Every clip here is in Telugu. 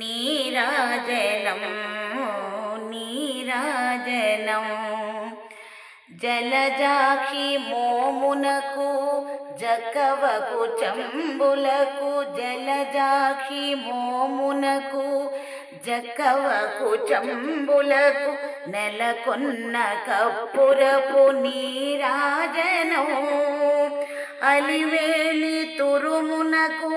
నీరాజనం నీరాజనం. జలజాక్షి మోమునకు జకవకు చంబులకు జలజాక్షి మోమునకు జకవకు చంబులకు నెలకొన్న కప్పురపు నీరాజనం. అలివేలి తురుమునకు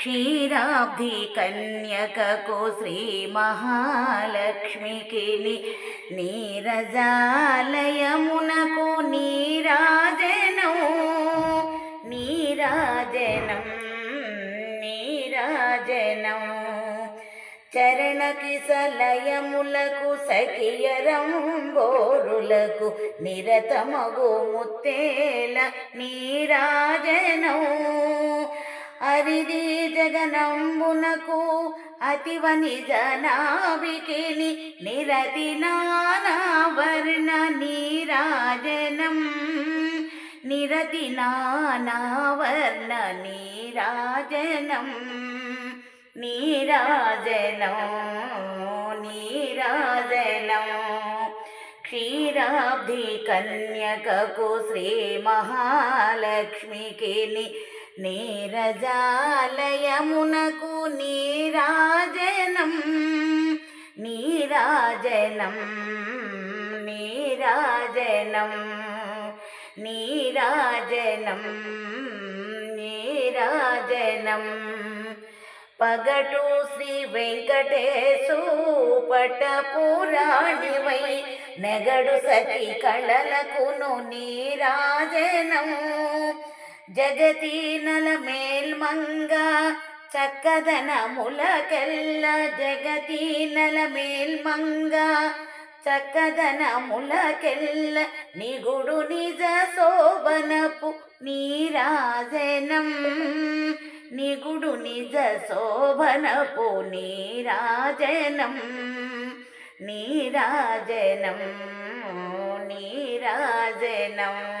క్షీరాబ్ధి కన్యకకు శ్రీ మహాలక్ష్మికి నీరజాలయమునకు నీరాజనం నీరాజనం నీరాజనం చరణకి సలయములకు సఖియరంబోరులకు నిరతమగు ముత్తేల నీరాజనం జగనంబునకు అతివని జనాభికిని నిరతి నానావర్ణ నీరాజనం. నిరతి నానావర్ణ నీరాజనం. నీరాజనం నీరాజనం. క్షీరాబ్ధి కన్యకకు శ్రీ మహాలక్ష్మికిని నీరజాలయమునకు నీరాజనం నీరాజనం నీరాజనం నీరాజనం నీరాజనం. పగటు శ్రీ వెంకటేశు పట పురాణివై నెగడు సతి కళలకును నీరాజనం. జగతి నల మేల్మంగ చక్కదనములకెల్ల జగతి నల మేల్మంగ చక్కదనములకెల్ల నిగుడు నిజ శోభనపు నీరాజనం. నిగుడు నిజ శోభనపు నీరాజనం. నీరాజనం నీరాజనం.